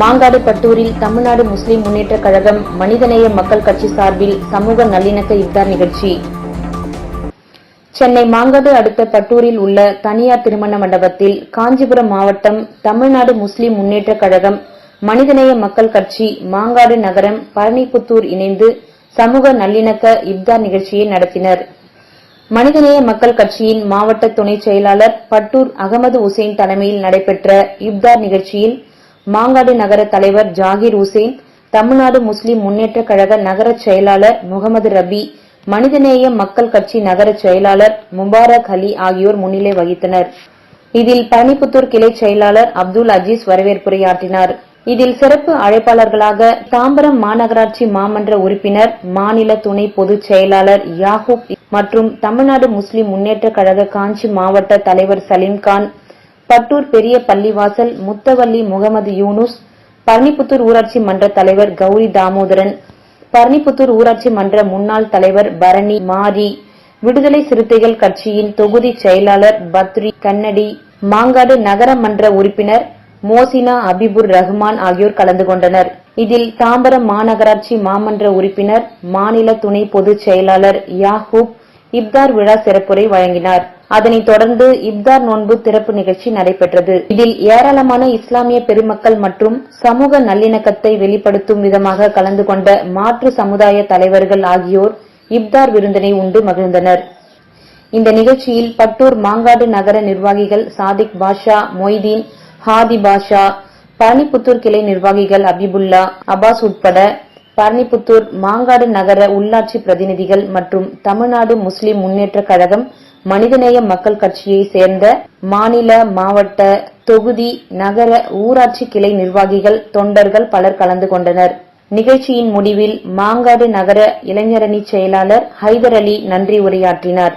மாங்காடு பட்டூரில் தமிழ்நாடு முஸ்லிம் முன்னேற்ற கழகம் மனிதநேய மக்கள் கட்சி சார்பில் சமூக நல்லிணக்க இப்தார் நிகழ்ச்சி. சென்னை மாங்காடு அடுத்த பட்டூரில் உள்ள தனியார் திருமண மண்டபத்தில் காஞ்சிபுரம் மாவட்டம் தமிழ்நாடு முஸ்லிம் முன்னேற்ற கழகம் மனிதநேய மக்கள் கட்சி மாங்காடு நகரம் பழனிபுத்தூர் இணைந்து சமூக நல்லிணக்க இப்தார் நிகழ்ச்சியை நடத்தினர். மனிதநேய மக்கள் கட்சியின் மாவட்ட துணை செயலாளர் பட்டூர் அகமது உசேன் தலைமையில் நடைபெற்ற இப்தார் நிகழ்ச்சியில் மாங்காடு நகர தலைவர் ஜாகிர் உசேன் தமிழ்நாடு முஸ்லிம் முன்னேற்ற கழக நகர செயலாளர் முகமது ரபி மனிதநேய மக்கள் கட்சி நகர செயலாளர் முபாரக் அலி ஆகியோர் முன்னிலை வகித்தனர். இதில் பழனிப்புத்தூர் கிளை செயலாளர் அப்துல் அஜீஸ் வரவேற்புரையாற்றினார். இதில் சிறப்பு அழைப்பாளர்களாக தாம்பரம் மாநகராட்சி மாமன்ற உறுப்பினர் மாநில துணை பொதுச் செயலாளர் யாகூப் மற்றும் தமிழ்நாடு முஸ்லிம் முன்னேற்ற கழக காஞ்சி மாவட்ட தலைவர் சலீம்கான் பட்டூர் பெரிய பள்ளிவாசல் முத்தவல்லி முகமது யூனுஸ் பழனிப்புத்தூர் ஊராட்சி மன்ற தலைவர் கௌரி தாமோதரன் பழனிப்புத்தூர் ஊராட்சி மன்ற முன்னாள் தலைவர் பரணி மாரி விடுதலை சிறுத்தைகள் கட்சியின் தொகுதி செயலாளர் பத்ரி கன்னடி மாங்காடு நகர மன்ற உறுப்பினர் மோசினா அபிபுர் ரஹ்மான் ஆகியோர் கலந்து கொண்டனர். இதில் தாம்பரம் மாநகராட்சி மாமன்ற உறுப்பினர் மாநில துணை பொதுச் செயலாளர் யாஹூப் இப்தார் விழா சிறப்புரை வழங்கினார். அதனைத் தொடர்ந்து இப்தார் நோன்பு திறப்பு நிகழ்ச்சி நடைபெற்றது. இதில் ஏராளமான இஸ்லாமிய பெருமக்கள் மற்றும் சமூக நல்லிணக்கத்தை வெளிப்படுத்தும் விதமாக கலந்து கொண்ட மாற்று சமுதாய தலைவர்கள் ஆகியோர் இப்தார் விருந்தினை உண்டு மகிழ்ந்தனர். இந்த நிகழ்ச்சியில் பட்டூர் மாங்காடு நகர நிர்வாகிகள் சாதிக் பாஷா மொய்தீன் ஹாதி பாஷா பழனிபுத்தூர் கிளை நிர்வாகிகள் அபிபுல்லா அபாஸ் உட்பட பழனிபுத்தூர் மாங்காடு நகர உள்ளாட்சி பிரதிநிதிகள் மற்றும் தமிழ்நாடு முஸ்லிம் முன்னேற்ற கழகம் மனிதநேய மக்கள் கட்சியை சேர்ந்த மாநில மாவட்ட தொகுதி நகர ஊராட்சி கிளை நிர்வாகிகள் தொண்டர்கள் பலர் கலந்து கொண்டனர். நிகழ்ச்சியின் முடிவில் மாங்காடு நகர இளைஞரணி செயலாளர் ஹைதர் அலி நன்றி உரையாற்றினார்.